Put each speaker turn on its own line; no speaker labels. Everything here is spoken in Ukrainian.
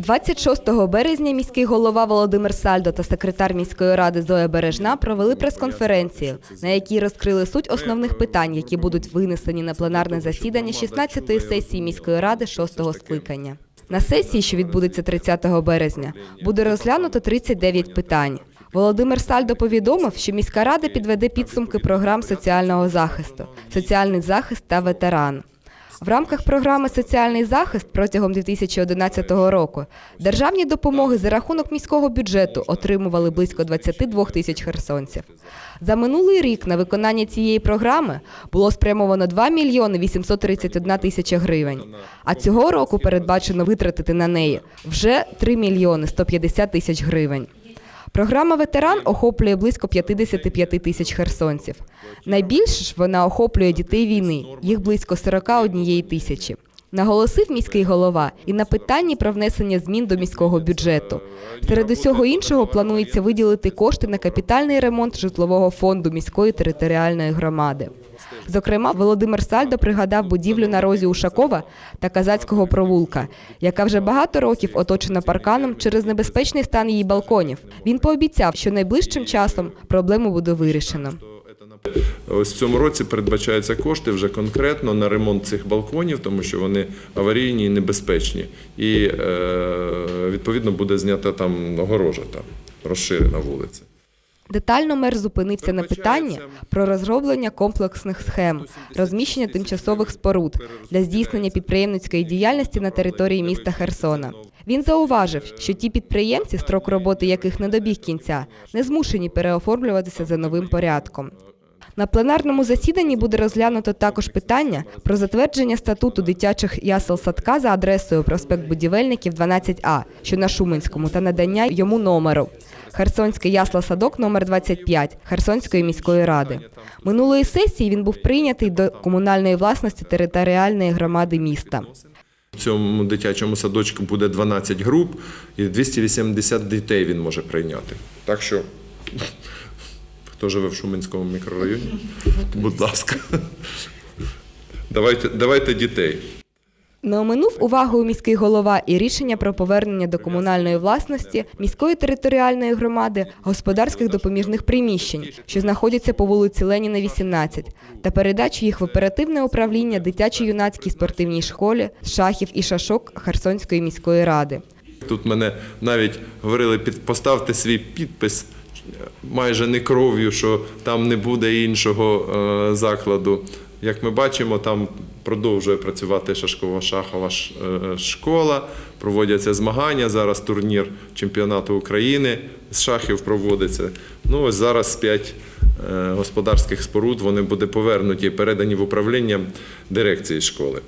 26 березня міський голова Володимир Сальдо та секретар міської ради Зоя Бережна провели прес-конференцію, на якій розкрили суть основних питань, які будуть винесені на пленарне засідання 16-ї сесії міської ради 6-го скликання. На сесії, що відбудеться 30 березня, буде розглянуто 39 питань. Володимир Сальдо повідомив, що міська рада підведе підсумки програм соціального захисту, соціальний захист та ветеран. В рамках програми Соціальний захист протягом 2011 року державні допомоги за рахунок міського бюджету отримували близько 22 тисяч херсонців. За минулий рік на виконання цієї програми було спрямовано 2 мільйони 831 тисяча гривень. А цього року передбачено витратити на неї вже 3 мільйони 150 тисяч гривень. Програма ветеран охоплює близько 55 тисяч херсонців. Найбільше ж вона охоплює дітей війни, їх близько 41 тисячі. Наголосив міський голова і на питанні про внесення змін до міського бюджету. Серед усього іншого планується виділити кошти на капітальний ремонт житлового фонду міської територіальної громади. Зокрема, Володимир Сальдо пригадав будівлю на розі Ушакова та Казацького провулка, яка вже багато років оточена парканом через небезпечний стан її балконів. Він пообіцяв, що найближчим часом проблему буде вирішено.
Ось в цьому році передбачаються кошти вже конкретно на ремонт цих балконів, тому що вони аварійні і небезпечні. І е, відповідно буде знята там огорожа, там розширена вулиця.
Детально мер зупинився на питанні про розроблення комплексних схем, розміщення тимчасових споруд для здійснення підприємницької діяльності на території міста Херсона. Він зауважив, що ті підприємці, строк роботи яких не добіг кінця, не змушені переоформлюватися за новим порядком. На пленарному засіданні буде розглянуто також питання про затвердження статуту дитячих ясел садка за адресою проспект Будівельників 12А, що на Шуменському, та надання йому номеру. Херсонський ясла садок номер 25 Херсонської міської ради. Минулої сесії він був прийнятий до комунальної власності територіальної громади міста.
В цьому дитячому садочку буде 12 груп і 280 дітей він може прийняти. Так що, хто живе в Шуменському мікрорайоні, будь ласка, давайте, давайте дітей.
Не оминув увагою міський голова і рішення про повернення до комунальної власності міської територіальної громади господарських допоміжних приміщень, що знаходяться по вулиці Леніна, 18, та передачу їх в оперативне управління дитячо-юнацькій спортивній школі шахів і шашок Херсонської міської ради.
Тут мене навіть говорили, поставте свій підпис майже не кров'ю, що там не буде іншого е, закладу. Як ми бачимо, там продовжує працювати шашкова шахова е, школа, проводяться змагання. Зараз турнір чемпіонату України з шахів проводиться. Ну ось зараз п'ять е, господарських споруд вони будуть повернуті передані в управління дирекції школи.